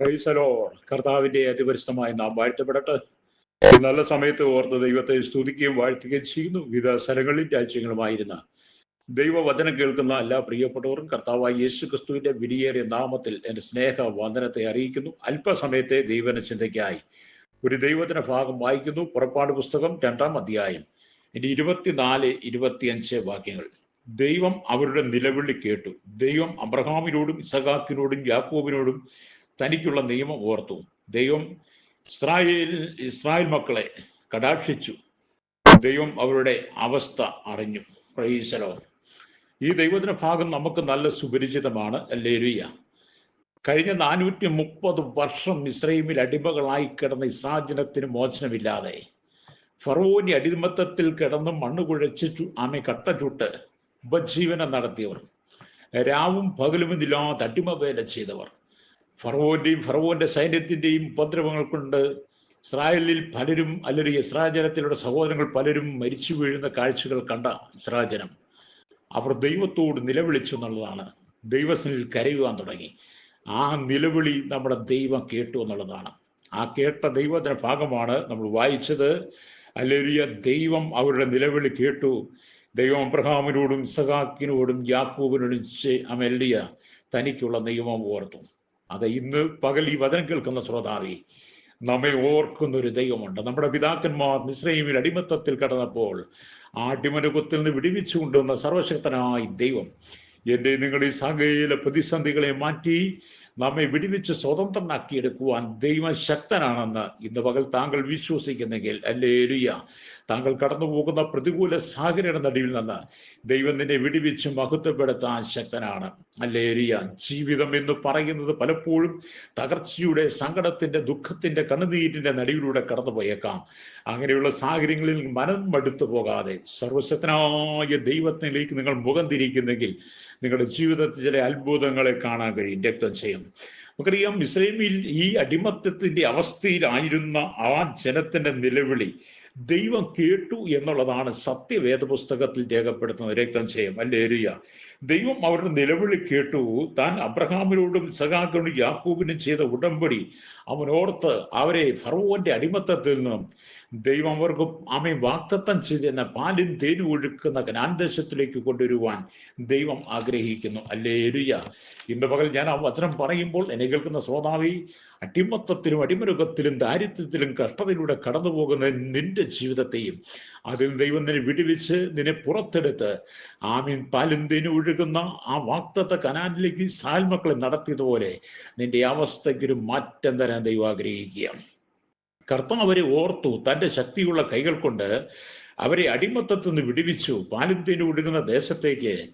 പ്രൈസലോ കർത്താവിന്റെ അതിപരിശുദ്ധമായി നാം വാഴ്ത്തപ്പെടട്ടെ. നല്ല സമയത്ത് ഓർത്ത് ദൈവത്തെ സ്തുതിക്കുകയും വാഴ്ത്തുകയും ചെയ്യുന്നു. വിവിധ സ്ഥലങ്ങളിൽ രാജ്യങ്ങളുമായിരുന്ന ദൈവവചനം കേൾക്കുന്ന എല്ലാ പ്രിയപ്പെട്ടവരും കർത്താവായ യേശു ക്രിസ്തുവിന്റെ വിരിയേറിയ നാമത്തിൽ എന്റെ സ്നേഹ വന്ദനത്തെ അറിയിക്കുന്നു. അല്പസമയത്തെ ദൈവന ചിന്തയ്ക്കായി ഒരു ദൈവത്തിന്റെ ഭാഗം വായിക്കുന്നു. പുറപ്പാട് പുസ്തകം രണ്ടാം അധ്യായം. ഇനി ഇരുപത്തിനാല് ഇരുപത്തിയഞ്ച് വാക്യങ്ങൾ. ദൈവം അവരുടെ നിലവിളി കേട്ടു. ദൈവം അബ്രഹാമിനോടും ഇസഹാക്കിനോടും യാക്കോബിനോടും തനിക്കുള്ള നിയമം ഓർത്തു. ദൈവം ഇസ്രായേൽ ഇസ്രായേൽ മക്കളെ കടാക്ഷിച്ചു. ദൈവം അവരുടെ അവസ്ഥ അറിഞ്ഞു. പ്രൈസലോ ഈ ദൈവത്തിന്റെ ഭാഗം നമുക്ക് നല്ല സുപരിചിതമാണ്. ലേലുയ്യ കഴിഞ്ഞ നാനൂറ്റി മുപ്പത് വർഷം ഇസ്രൈമിൽ അടിമകളായി കിടന്ന ഇസ്രാജനത്തിന് മോചനമില്ലാതെ ഫറോനി അടിമത്തത്തിൽ കിടന്ന് മണ്ണ് കുഴച്ചു ആമെ കട്ട ചുട്ട് ഉപജീവനം നടത്തിയവർ രാവും പകലുമില്ലാതെ അടിമവേല ചെയ്തവർ. ഫറവോന്റെയും ഫറവോന്റെ സൈന്യത്തിന്റെയും ഉപദ്രവങ്ങൾ കൊണ്ട് ഇസ്രായേലിൽ പലരും അല്ലെങ്കിൽ ഇസ്രാജനത്തിലുള്ള സഹോദരങ്ങൾ പലരും മരിച്ചു വീഴുന്ന കാഴ്ചകൾ കണ്ട ഇസ്രാജനം അവർ ദൈവത്തോട് നിലവിളിച്ചു എന്നുള്ളതാണ്. ദൈവസനിൽ കരയുവാൻ തുടങ്ങി. ആ നിലവിളി നമ്മുടെ ദൈവം കേട്ടു എന്നുള്ളതാണ്. ആ കേട്ട ദൈവത്തിന്റെ ഭാഗമാണ് നമ്മൾ വായിച്ചത്. അല്ലെരിയ ദൈവം അവരുടെ നിലവിളി കേട്ടു. ദൈവം അബ്രഹാമിനോടും സഹാക്കിനോടും യാക്കൂബിനോടും അമല്ലിയ തനിക്കുള്ള നിയമം ഓർത്തു. അത് ഇന്ന് പകൽ ഈ വചനം കേൾക്കുന്ന ശ്രോതാവി നമ്മെ ഓർക്കുന്ന ഒരു ദൈവമുണ്ട്. നമ്മുടെ പിതാക്കന്മാർ മിശ്രൈമിൽ അടിമത്തത്തിൽ കടന്നപ്പോൾ ആ അടിമനുഖത്തിൽ നിന്ന് വിടിവിച്ചു കൊണ്ടുവന്ന സർവശക്തനായ ദൈവം എന്റെ നിങ്ങളുടെ സകല പ്രതിസന്ധികളെ മാറ്റി നമ്മെ വിടിവിച്ച് സ്വതന്ത്രനാക്കിയെടുക്കുവാൻ ദൈവം ശക്തനാണെന്ന് ഇന്ന് പകൽ താങ്കൾ വിശ്വസിക്കുന്നെങ്കിൽ അല്ലേ എരിയ താങ്കൾ കടന്നു പോകുന്ന പ്രതികൂല സാഹചര്യയുടെ നടുവിൽ നിന്ന് ദൈവം നിന്നെ വിടിവിച്ച് മഹത്വപ്പെടുത്താൻ ശക്തനാണ്. അല്ലേ എരിയ ജീവിതം എന്ന് പറയുന്നത് പലപ്പോഴും തകർച്ചയുടെ സങ്കടത്തിന്റെ ദുഃഖത്തിന്റെ കണ്ണുനീരിന്റെ നടിയിലൂടെ കടന്നു പോയേക്കാം അങ്ങനെയുള്ള സാഹചര്യങ്ങളിൽ മനം മടുത്തു പോകാതെ സർവശക്തനായ ദൈവത്തിലേക്ക് നിങ്ങൾ മുഖം തിരിക്കുന്നെങ്കിൽ നിങ്ങളുടെ ജീവിതത്തിൽ ചില അത്ഭുതങ്ങളെ കാണാൻ കഴിയും രക്തം ചെയ്യും. നമുക്കറിയാം ഇസ്രൈമിൽ ഈ അടിമത്തത്തിന്റെ അവസ്ഥയിലായിരുന്ന ആ ജനത്തിന്റെ നിലവിളി ദൈവം കേട്ടു എന്നുള്ളതാണ് സത്യവേദ പുസ്തകത്തിൽ രേഖപ്പെടുത്തുന്നത് രക്തം ചെയ്യും. അല്ലെ എരിയ ദൈവം അവരുടെ നിലവിളി കേട്ടു. താൻ അബ്രഹാമിനോടും സഖാക്കിനോടും യാക്കൂബിനും ചെയ്ത ഉടമ്പടി അവനോർത്ത് അവരെ ഫറവോന്റെ അടിമത്തത്തിൽ നിന്നും ദൈവം അവർക്ക് അമ്മ വാക്തത്വം ചെയ്തെന്ന പാലിൻ തേനും ഒഴുക്കുന്ന കനാന്തശത്തിലേക്ക് കൊണ്ടുവരുവാൻ ദൈവം ആഗ്രഹിക്കുന്നു. അല്ലേ എരിയ ഇന്ന് പകൽ ഞാൻ ആ വചനം പറയുമ്പോൾ എന്നെ കേൾക്കുന്ന ശ്രോതാവി അടിമത്തത്തിലും അടിമരുഖത്തിലും ദാരിദ്ര്യത്തിലും കഷ്ടതയിലൂടെ കടന്നു പോകുന്ന നിന്റെ ജീവിതത്തെയും അതിൽ ദൈവം നിന്നെ വിടുവിച്ച് നിന്നെ പുറത്തെടുത്ത് ആമീൻ പാലിന്തിന് തേനും ഒഴുകുന്ന ആ വാക്തത്വ കനാലിലേക്ക് സാൽമക്കളെ നടത്തിയതുപോലെ നിന്റെ അവസ്ഥയ്ക്കൊരു മാറ്റം തരാൻ ദൈവം ആഗ്രഹിക്കുക കർത്താവ് അവരെ ഓർത്തു തന്റെ ശക്തിയുള്ള കൈകൾ കൊണ്ട് അവരെ അടിമത്തത്തിൽ നിന്ന് വിടുവിച്ചു. പാലും വിടുന്ന ദേശത്തേക്ക്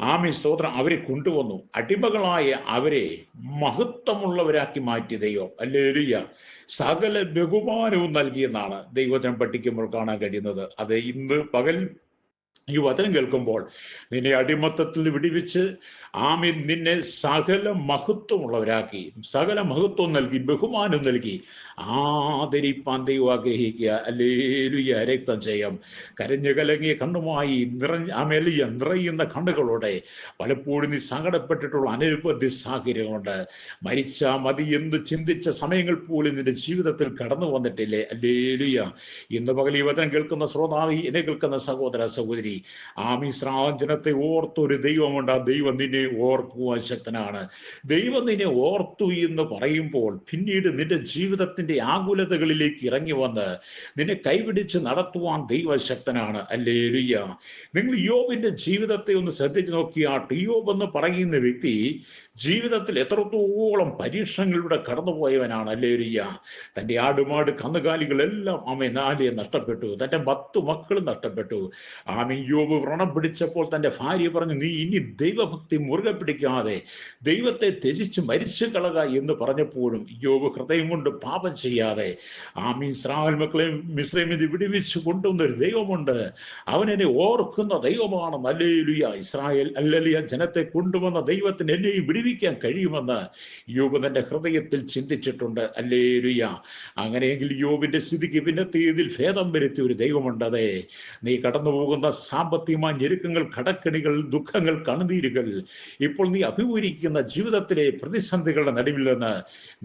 ആമി സ്തോത്രം അവരെ കൊണ്ടുവന്നു. അടിമകളായ അവരെ മഹത്വമുള്ളവരാക്കി മാറ്റി ദൈവം. അല്ലേലിയ സകല ബഹുമാനവും നൽകിയെന്നാണ് ദൈവത്തിനെ പഠിക്കുമ്പോൾ കാണാൻ കഴിയുന്നത്. അത് ഇന്ന് പകൽ ഈ വചനം കേൾക്കുമ്പോൾ നിന്നെ അടിമത്തത്തിൽ വിടിവിച്ച് ആമി നിന്നെ സകല മഹത്വമുള്ളവരാക്കി സകല മഹത്വം നൽകി ബഹുമാനം നൽകി ആദരിപ്പാൻ ദൈവം ആഗ്രഹിക്കുക. അല്ലേലുയ രക്തം ചെയ്യാം കരഞ്ഞു കലങ്ങിയ കണ്ണുമായി നിറഞ്ഞ ആമേലിയ നിറയുന്ന കണ്ണുകളോടെ പലപ്പോഴും നീ സങ്കടപ്പെട്ടിട്ടുള്ള അനവധി സാഹചര്യങ്ങളുണ്ട് മരിച്ച മതി എന്ന് ചിന്തിച്ച സമയങ്ങൾ പോലും നിന്റെ ജീവിതത്തിൽ കടന്നു വന്നിട്ടില്ലേ? അല്ലേലുയ ഇന്ന് പകൽ ഈ വചനം കേൾക്കുന്ന ശ്രോതാവി എന്നെ കേൾക്കുന്ന സഹോദര സഹോദരി ആമിശ്രാജനത്തെ ഓർത്തൊരു ദൈവമുണ്ട്. ആ ദൈവം നിന്നെ ഓർക്കുവാൻ ശക്തനാണ്. ദൈവം നിന്നെ ഓർത്തു എന്ന് പറയുമ്പോൾ പിന്നീട് നിന്റെ ജീവിതത്തിന്റെ ആകുലതകളിലേക്ക് ഇറങ്ങി വന്ന് നിന്നെ കൈപിടിച്ച് നടത്തുവാൻ ദൈവശക്തനാണ് അല്ലേ ലുയ്യ നിങ്ങൾ യോബിന്റെ ജീവിതത്തെ ഒന്ന് ശ്രദ്ധിച്ചു നോക്കിയാട്ട് യോബ് എന്ന് പറയുന്ന വ്യക്തി ജീവിതത്തിൽ എത്രത്തോളം പരീക്ഷണങ്ങളിലൂടെ കടന്നുപോയവനാണ് അല്ലേ ലുയ്യ തന്റെ ആടുമാട് കന്നുകാലികളെല്ലാം ആമ നാലിയെ നഷ്ടപ്പെട്ടു. തന്റെ പത്ത് മക്കളും നഷ്ടപ്പെട്ടു. ആമെ യോബ് വ്രണം പിടിച്ചപ്പോൾ തന്റെ ഭാര്യ പറഞ്ഞു നീ ഇനി ദൈവഭക്തി മുറുകെ പിടിക്കാതെ ദൈവത്തെ ത്യജിച്ച് മരിച്ചു കളക എന്ന് പറഞ്ഞപ്പോഴും യോബ് ഹൃദയം കൊണ്ട് പാപം ചെയ്യാതെ ആമീ ഇസ്രായേൽ മക്കളെ മിശ്രമിത് വിടുവിച്ച് കൊണ്ടുവന്ന ഒരു ദൈവമുണ്ട്. അവനെന്നെ ഓർക്കുന്ന ദൈവമാണ് നല്ലേലുയ ഇസ്രായേൽ അല്ലലിയ ജനത്തെ കൊണ്ടുവന്ന ദൈവത്തിന് എന്നെയും വിടുവി വിടുവിക്കാൻ കഴിയുമെന്ന് യോബ് തന്റെ ഹൃദയത്തിൽ ചിന്തിച്ചിട്ടുണ്ട്. അല്ലേ രുയ അങ്ങനെയെങ്കിൽ യോബിന്റെ സ്ഥിതിക്ക് പിന്നെ തീയതിൽ ഭേദം വരുത്തിയ ഒരു ദൈവമുണ്ട് അതെ. നീ കടന്നു പോകുന്ന സാമ്പത്തികമായ ഞെരുക്കങ്ങൾ കടക്കണികൾ ദുഃഖങ്ങൾ കണ്ണുനീരുകൾ ഇപ്പോൾ നീ അഭിമുഖീകരിക്കുന്ന ജീവിതത്തിലെ പ്രതിസന്ധികളുടെ നടുവിൽ നിന്ന്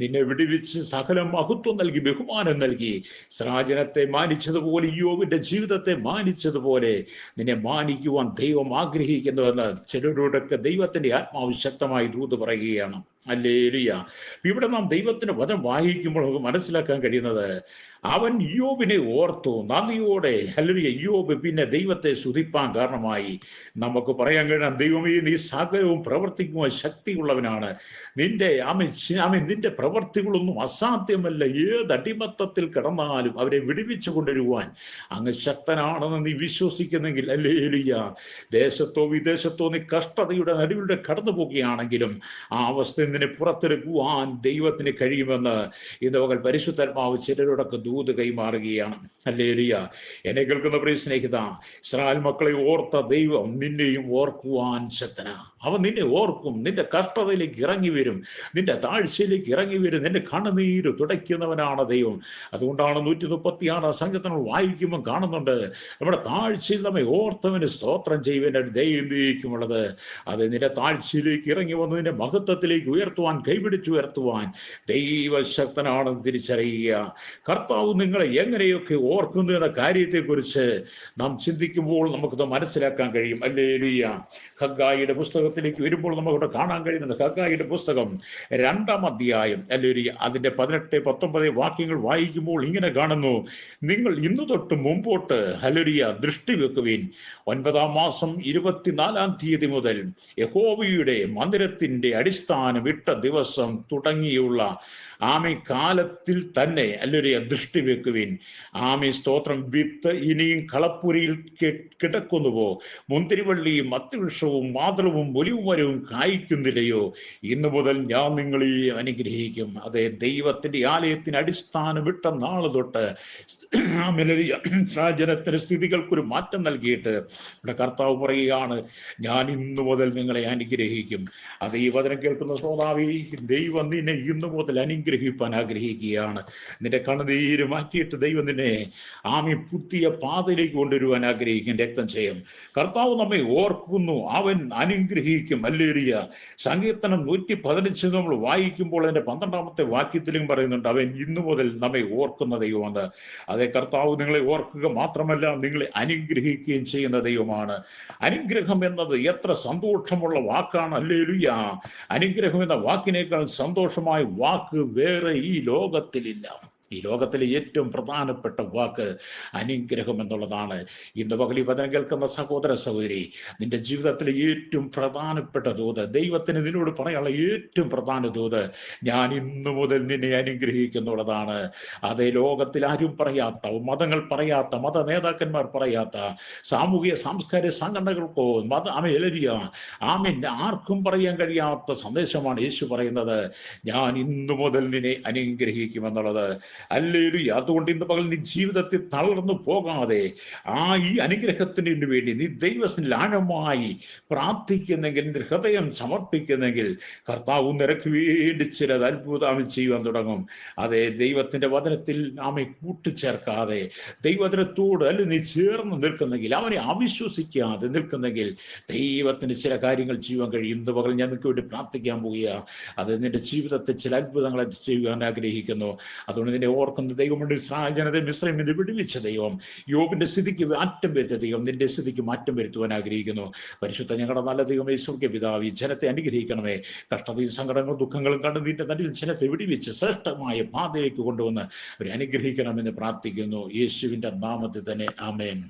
നിന്നെ വിടുവിച്ച് സകല മഹത്വം നൽകി ബഹുമാനം നൽകി. സ്രാജനത്തെ മാനിച്ചതുപോലെ യോബിന്റെ ജീവിതത്തെ മാനിച്ചതുപോലെ നിന്നെ മാനിക്കുവാൻ ദൈവം ആഗ്രഹിക്കുന്നുവെന്ന് ചിലരോടൊക്കെ ദൈവത്തിന്റെ ആത്മാവ് ശക്തമായി ദൂത് പറയുകയാണ്. അല്ലേലിയ. ഇവിടെ നാം ദൈവത്തിന്റെ വചനം വായിക്കുമ്പോൾ നമുക്ക് മനസ്സിലാക്കാൻ കഴിയുന്നത് അവൻ യോബിനെ ഓർത്തു നന്ദിയോടെ അല്ലെ യോബ് പിന്നെ ദൈവത്തെ സ്തുതിപ്പാൻ കാരണമായി. നമുക്ക് പറയാൻ കഴിയാം ദൈവമേ നീ സകലവും പ്രവർത്തിക്കുവാൻ ശക്തിയുള്ളവനാണ്. നിന്റെ ആമൻ ആമൻ നിന്റെ പ്രവർത്തികളൊന്നും അസാധ്യമല്ല. ഏത് അടിമത്തത്തിൽ കിടന്നാലും അവരെ വിടുവിച്ചു കൊണ്ടുവരുവാൻ അങ്ങ് ശക്തനാണെന്ന് നീ വിശ്വസിക്കുന്നെങ്കിൽ അല്ലേലിയ ദേശത്തോ വിദേശത്തോ നീ കഷ്ടതയുടെ നടുവിലൂടെ കടന്നു പോകുകയാണെങ്കിലും ആ അവസ്ഥയിൽ നിന്നെ പുറത്തെടുക്കുവാൻ ദൈവത്തിന് കഴിയുമെന്ന് ഇന്ന് പകൽ പരിശുദ്ധാത്മാവ് ചിലരോടൊക്കെ ദൂത് കൈമാറുകയാണ്. അല്ലേ ലിയ എന്നെ കേൾക്കുന്ന പ്രിയ സ്നേഹിത ഇസ്രായേൽ മക്കളെ ഓർത്ത ദൈവം നിന്നെയും ഓർക്കുവാൻ ശക്തന. അവൻ നിന്നെ ഓർക്കും നിന്റെ കഷ്ടതയിലേക്ക് ഇറങ്ങി വരും നിന്റെ താഴ്ചയിലേക്ക് ഇറങ്ങി വരും നിന്റെ കണ്ണുനീര് തുടയ്ക്കുന്നവനാണ് ദൈവം. അതുകൊണ്ടാണ് നൂറ്റി മുപ്പത്തി ആറ് സംഘത്തിനോട് വായിക്കുമ്പോൾ കാണുന്നുണ്ട് നമ്മുടെ താഴ്ചയിൽ നമ്മെ ഓർത്തവന് സ്തോത്രം ചെയ്യുവാൻ നീക്കുമുള്ളത് അത് നിന്റെ താഴ്ചയിലേക്ക് ഇറങ്ങി വന്ന് നിന്റെ മഹത്വത്തിലേക്ക് ഉയർത്തുവാൻ കൈപിടിച്ച് ഉയർത്തുവാൻ ദൈവശക്തനാണെന്ന് തിരിച്ചറിയുക. കർത്താവ് നിങ്ങളെ എങ്ങനെയൊക്കെ ഓർക്കുന്നു എന്ന കാര്യത്തെക്കുറിച്ച് നാം ചിന്തിക്കുമ്പോൾ നമുക്കത് മനസ്സിലാക്കാൻ കഴിയും. അല്ലേ ലുയ്യ ഹഗായിയുടെ പുസ്തകത്തിലേക്ക് വരുമ്പോൾ നമുക്കിവിടെ കാണാൻ കഴിയുന്നുണ്ട് ഹഗായിയുടെ പുസ്തകം രണ്ടാം അധ്യായം. അല്ലെ അതിന്റെ പതിനെട്ട് പത്തൊമ്പത് വാക്യങ്ങൾ വായിക്കുമ്പോൾ ഇങ്ങനെ കാണുന്നു. നിങ്ങൾ ഇന്നു തൊട്ട് മുമ്പോട്ട് ഹലരിയ ദൃഷ്ടി വെക്കുവിൻ. ഒൻപതാം മാസം ഇരുപത്തിനാലാം തീയതി മുതൽ യഹോവയുടെ മന്ദിരത്തിന്റെ അടിസ്ഥാനം ഇട്ട ദിവസം തുടങ്ങിയുള്ള ആമി കാലത്തിൽ തന്നെ അല്ലൊരു ദൃഷ്ടി വെക്കുവിൻ. ആമി സ്തോത്രം വിത്ത് ഇനിയും കളപ്പുരിയിൽ കിടക്കുന്നുവോ? മുന്തിരിവള്ളിയും അത്തിവൃക്ഷവും മാതൃവും ഒലിവുമരവും കായ്ക്കുന്നില്ലയോ? ഇന്നു മുതൽ ഞാൻ നിങ്ങളെ അനുഗ്രഹിക്കും. അതെ ദൈവത്തിന്റെ ആലയത്തിന് അടിസ്ഥാനം വിട്ട നാൾ തൊട്ട് സാഹചര്യത്തിന് സ്ഥിതികൾക്കൊരു മാറ്റം നൽകിയിട്ട് ഇവിടെ കർത്താവ് പറയുകയാണ് ഞാൻ ഇന്നു മുതൽ നിങ്ങളെ അനുഗ്രഹിക്കും. അത് ഈ വചനം കേൾക്കുന്ന ശ്രോതാവി ദൈവം നിന്നെ ഇന്നു മുതൽ അനുഗ്രഹിപ്പാൻ ആഗ്രഹിക്കുകയാണ്. നിന്റെ കണ്ണുനീര് മാറ്റിയിട്ട് ദൈവം നിന്നെ ആമി പുത്തിയ പാതയിലേക്ക് കൊണ്ടുവരുവാൻ ആഗ്രഹിക്കും രക്തം ചെയ്യും കർത്താവ് നമ്മെ ഓർക്കുന്നു അവൻ അനുഗ്രഹിക്കും. അല്ലേറിയ സങ്കീർത്തനം നൂറ്റി പതിനഞ്ച് നമ്മൾ വായിക്കുമ്പോൾ അതിന്റെ പന്ത്രണ്ടാമത്തെ വാക്യത്തിലും പറയുന്നുണ്ട് അവൻ ഇന്നു മുതൽ നമ്മെ ഓർക്കുന്ന ദൈവമാണ്. അതെ കർത്താവ് നിങ്ങളെ ഓർക്കുക മാത്രമല്ല നിങ്ങളെ അനുഗ്രഹിക്കുകയും ചെയ്യുന്ന ദൈവമാണ്. അനുഗ്രഹം എന്നത് എത്ര സന്തോഷമുള്ള വാക്കാണ്. അല്ലേലുയ അനുഗ്രഹം എന്ന വാക്കിനേക്കാൾ സന്തോഷമായ വാക്ക് வேற ஈலோகத்தில் இல்லாம் ഈ ലോകത്തിലെ ഏറ്റവും പ്രധാനപ്പെട്ട വാക്ക് അനുഗ്രഹം എന്നുള്ളതാണ്. ഇന്ന് പകലി വചനം കേൾക്കുന്ന സഹോദര സഹോദരി നിന്റെ ജീവിതത്തിലെ ഏറ്റവും പ്രധാനപ്പെട്ട ദൂത് ദൈവത്തിന് നിന്നോട് പറയാനുള്ള ഏറ്റവും പ്രധാന ദൂത് ഞാൻ ഇന്നു മുതൽ നിന്നെ അനുഗ്രഹിക്കുന്നുള്ളതാണ്. അതേ ലോകത്തിൽ ആരും പറയാത്ത മതങ്ങൾ പറയാത്ത മത നേതാക്കന്മാർ പറയാത്ത സാമൂഹിക സാംസ്കാരിക സംഘടനകൾക്കോ മത അമേലിയ ആമിൻ ആർക്കും പറയാൻ കഴിയാത്ത സന്ദേശമാണ് യേശു പറയുന്നത്. ഞാൻ ഇന്നു മുതൽ നിന്നെ അനുഗ്രഹിക്കുമെന്നുള്ളത്. അല്ലേലു അതുകൊണ്ട് ഇന്ന് പകൽ നീ ജീവിതത്തിൽ തളർന്നു പോകാതെ ആ ഈ അനുഗ്രഹത്തിന് വേണ്ടി നീ ദൈവത്തിന് ആഴമായി പ്രാർത്ഥിക്കുന്നെങ്കിൽ നിന്റെ ഹൃദയം സമർപ്പിക്കുന്നെങ്കിൽ കർത്താവ് നിനക്ക് വേണ്ടി ചിലത് അത്ഭുതം ചെയ്യുവാൻ തുടങ്ങും. അതെ ദൈവത്തിന്റെ വചനത്തിൽ ആമെ കൂട്ടിച്ചേർക്കാതെ ദൈവവചനത്തോട് അല്ല നീ ചേർന്ന് നിൽക്കുന്നെങ്കിൽ അവനെ അവിശ്വസിക്കാതെ നിൽക്കുന്നെങ്കിൽ ദൈവത്തിന് ചില കാര്യങ്ങൾ ചെയ്യുവാൻ കഴിയും. ഇന്ന് പകൽ ഞാൻ നിനക്ക് വേണ്ടി പ്രാർത്ഥിക്കാൻ പോകുക അത് നിന്റെ ജീവിതത്തിൽ ചില അത്ഭുതങ്ങളെ ചെയ്യുവാൻ ആഗ്രഹിക്കുന്നു. അതുകൊണ്ട് നിന്നെ ഓർക്കുന്ന ദൈവമുണ്ട്. ജനത മിശ്രമിന്റെ വിടുവിച്ച ദൈവം. യോബിന്റെ സ്ഥിതിക്ക് മാറ്റം വരുത്തിയ ദൈവം. നിന്റെ സ്ഥിതിക്ക് മാറ്റം വരുത്തുവാൻ ആഗ്രഹിക്കുന്നു. പരിശുദ്ധ ഞങ്ങളുടെ നല്ല ദൈവം ദൈവമേ പിതാവ് ഈ ജനത്തെ അനുഗ്രഹിക്കണമേ. കഷ്ടതയും സങ്കടങ്ങളും ദുഃഖങ്ങളും കണ്ട് നിന്റെ നടിയിൽ ജനത്തെ വിടുവിച്ച് ശ്രേഷ്ഠമായ പാതയിലേക്ക് കൊണ്ടുവന്ന് അവരെ അനുഗ്രഹിക്കണമെന്ന് പ്രാർത്ഥിക്കുന്നു. യേശുവിന്റെ നാമത്തിൽ തന്നെ. ആമേൻ.